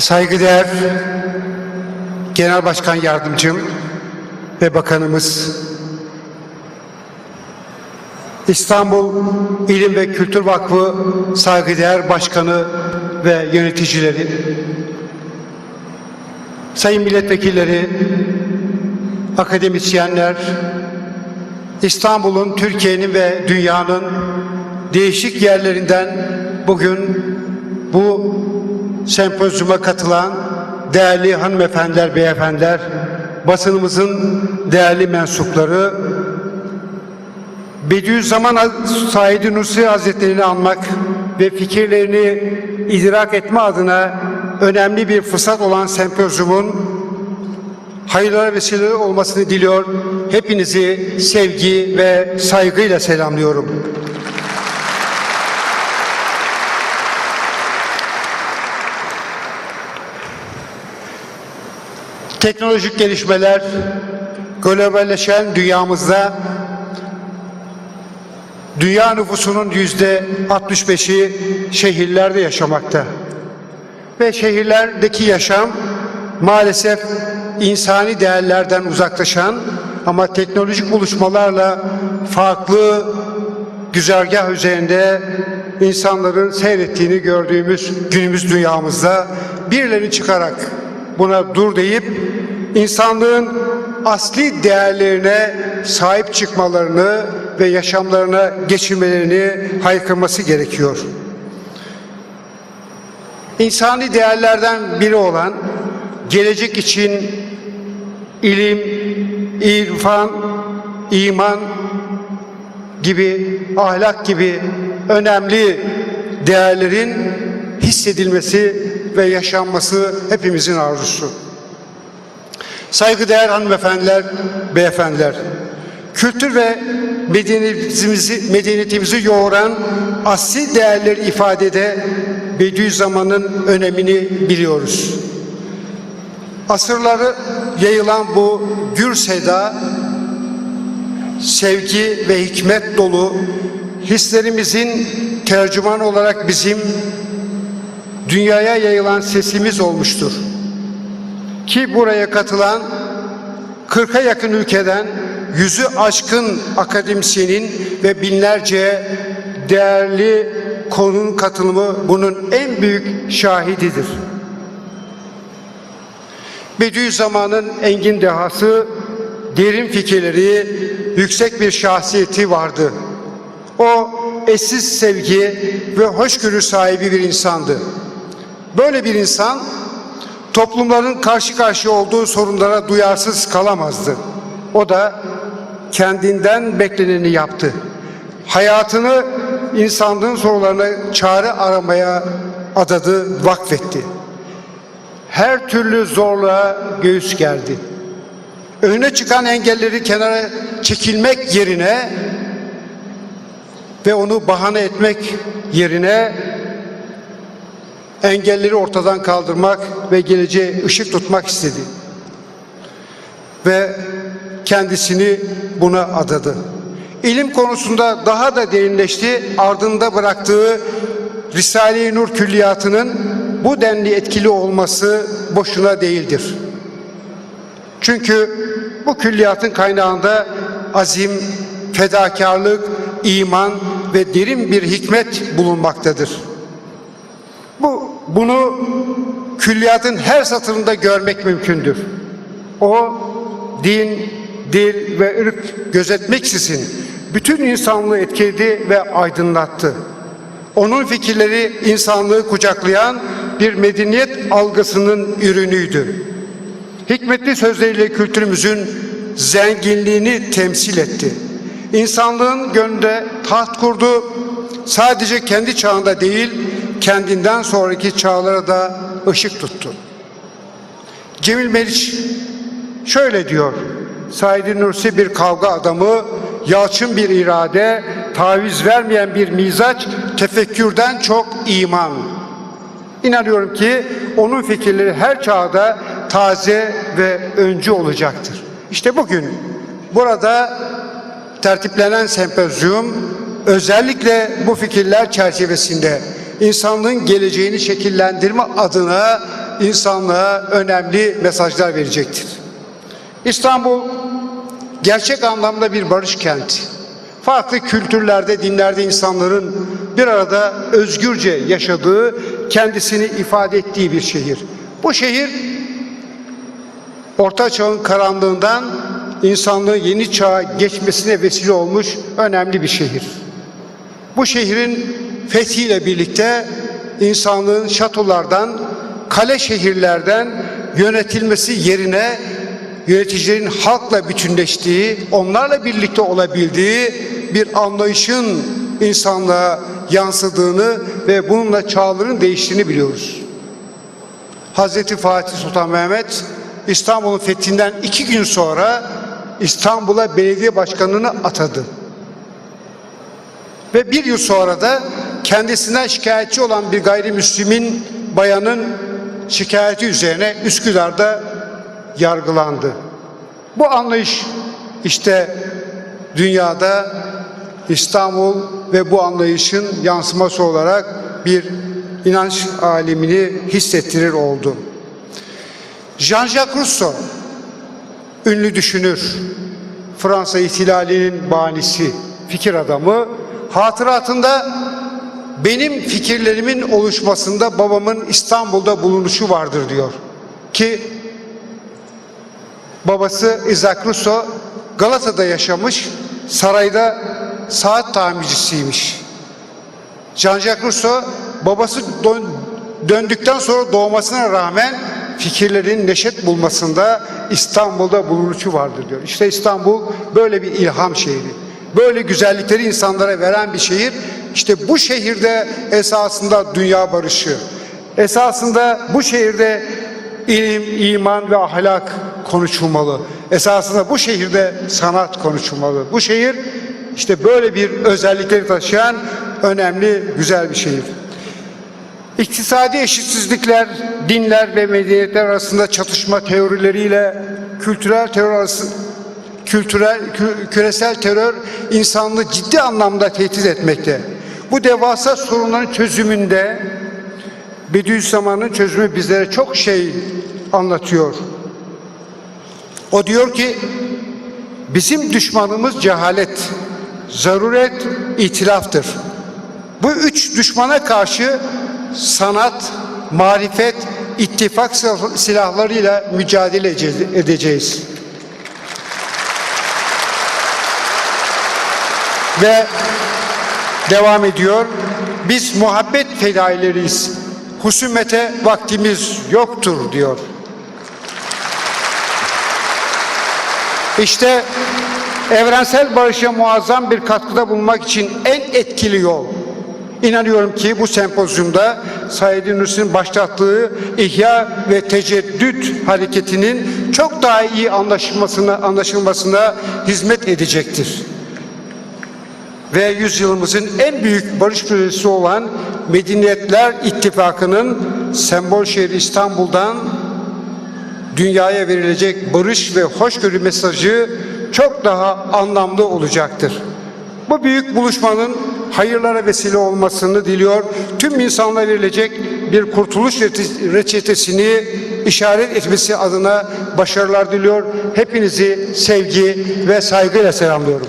Saygıdeğer Genel Başkan Yardımcım ve Bakanımız, İstanbul İlim ve Kültür Vakfı saygıdeğer başkanı ve yöneticileri, sayın milletvekilleri, akademisyenler, İstanbul'un, Türkiye'nin ve dünyanın değişik yerlerinden bugün bu sempozyuma katılan değerli hanımefendiler, beyefendiler, basınımızın değerli mensupları, Bediüzzaman Said Nursi Hazretleri'ni anmak ve fikirlerini idrak etme adına önemli bir fırsat olan sempozyumun hayırlara vesile olmasını diliyor. Hepinizi sevgi ve saygıyla selamlıyorum. Teknolojik gelişmeler globalleşen dünyamızda dünya nüfusunun yüzde 65'i şehirlerde yaşamakta. Ve şehirlerdeki yaşam maalesef insani değerlerden uzaklaşan ama teknolojik buluşmalarla farklı güzergah üzerinde insanların seyrettiğini gördüğümüz günümüz dünyamızda birilerini çıkarak buna dur deyip insanlığın asli değerlerine sahip çıkmalarını ve yaşamlarına geçirmelerini haykırması gerekiyor. İnsani değerlerden biri olan gelecek için ilim, irfan, iman gibi, ahlak gibi önemli değerlerin hissedilmesi ve yaşanması hepimizin arzusu. Saygıdeğer hanımefendiler, beyefendiler, kültür ve medeniyetimizi, medeniyetimizi yoğuran asli değerler ifadede Bediüzzaman'ın önemini biliyoruz. Asırları yayılan bu gür seda, sevgi ve hikmet dolu hislerimizin tercümanı olarak bizim dünyaya yayılan sesimiz olmuştur. Ki buraya katılan 40'a yakın ülkeden yüzü aşkın akademisyenin ve binlerce değerli konunun katılımı bunun en büyük şahididir. Bediüzzaman'ın engin dehası, derin fikirleri, yüksek bir şahsiyeti vardı. O eşsiz sevgi ve hoşgörü sahibi bir insandı. Böyle bir insan toplumların karşı karşıya olduğu sorunlara duyarsız kalamazdı. O da kendinden bekleneni yaptı. Hayatını insanlığın sorularına çare aramaya adadı, vakfetti. Her türlü zorluğa göğüs gerdi. Önüne çıkan engelleri kenara çekilmek yerine ve onu bahane etmek yerine engelleri ortadan kaldırmak ve geleceğe ışık tutmak istedi. Ve kendisini buna adadı. İlim konusunda daha da derinleşti. Ardında bıraktığı Risale-i Nur külliyatının bu denli etkili olması boşuna değildir. Çünkü bu külliyatın kaynağında azim, fedakarlık, iman ve derin bir hikmet bulunmaktadır. Bu bunu külliyatın her satırında görmek mümkündür. O din, dil ve ırk gözetmeksizin bütün insanlığı etkiledi ve aydınlattı. Onun fikirleri insanlığı kucaklayan bir medeniyet algısının ürünüydü. Hikmetli sözleriyle kültürümüzün zenginliğini temsil etti. İnsanlığın gönlünde taht kurdu. Sadece kendi çağında değil, kendinden sonraki çağlara da ışık tuttu. Cemil Meriç şöyle diyor. Said Nursi bir kavga adamı, yalçın bir irade, taviz vermeyen bir mizaç, tefekkürden çok iman. İnanıyorum ki onun fikirleri her çağda taze ve öncü olacaktır. İşte bugün burada tertiplenen sempozyum özellikle bu fikirler çerçevesinde insanlığın geleceğini şekillendirme adına insanlığa önemli mesajlar verecektir. İstanbul gerçek anlamda bir barış kenti. Farklı kültürlerde, dinlerde insanların bir arada özgürce yaşadığı, kendisini ifade ettiği bir şehir. Bu şehir Orta Çağ'ın karanlığından insanlığın yeni çağa geçmesine vesile olmuş önemli bir şehir. Bu şehrin fethiyle birlikte insanlığın şatolardan, kale şehirlerden yönetilmesi yerine yöneticilerin halkla bütünleştiği, onlarla birlikte olabildiği bir anlayışın insanlığa yansıdığını ve bununla çağların değiştiğini biliyoruz. Hazreti Fatih Sultan Mehmet İstanbul'un fethinden iki gün sonra İstanbul'a belediye başkanını atadı. Ve bir yıl sonra da kendisinden şikayetçi olan bir gayrimüslimin bayanın şikayeti üzerine Üsküdar'da yargılandı. Bu anlayış işte dünyada İstanbul ve bu anlayışın yansıması olarak bir inanç alemini hissettirir oldu. Jean-Jacques Rousseau, ünlü düşünür, Fransa ihtilalinin banisi, fikir adamı, hatıratında benim fikirlerimin oluşmasında babamın İstanbul'da bulunuşu vardır diyor. Ki babası Isaac Rousseau Galata'da yaşamış, sarayda saat tamircisiymiş. Jean-Jacques Rousseau babası dön- döndükten sonra doğmasına rağmen fikirlerin neşet bulmasında İstanbul'da bulunuşu vardır diyor. İşte İstanbul böyle bir ilham şehri. Böyle güzellikleri insanlara veren bir şehir. İşte bu şehirde esasında dünya barışı. Esasında bu şehirde ilim, iman ve ahlak konuşulmalı. Esasında bu şehirde sanat konuşulmalı. Bu şehir işte böyle bir özellikleri taşıyan önemli, güzel bir şehir. İktisadi eşitsizlikler, dinler ve medeniyetler arasında çatışma teorileriyle kültürel terör arası kültürel kü- küresel terör insanlığı ciddi anlamda tehdit etmekte. Bu devasa sorunların çözümünde Bediüzzaman'ın çözümü bizlere çok şey anlatıyor. O diyor ki bizim düşmanımız cehalet, zaruret, itilaftır. Bu üç düşmana karşı sanat, marifet, ittifak silah- silahlarıyla mücadele ece- edeceğiz. Ve devam ediyor. Biz muhabbet fedaileriyiz. Husumete vaktimiz yoktur diyor. İşte evrensel barışa muazzam bir katkıda bulunmak için en etkili yol. İnanıyorum ki bu sempozyumda Said Nursi'nin başlattığı İhya ve Teceddüt hareketinin çok daha iyi anlaşılmasına, anlaşılmasına hizmet edecektir. Ve yüzyılımızın en büyük barış projesi olan Medeniyetler İttifakı'nın sembol şehri İstanbul'dan dünyaya verilecek barış ve hoşgörü mesajı çok daha anlamlı olacaktır. Bu büyük buluşmanın hayırlara vesile olmasını diliyor. Tüm insanlara verilecek bir kurtuluş reçe- reçetesini işaret etmesi adına başarılar diliyor. Hepinizi sevgi ve saygıyla selamlıyorum.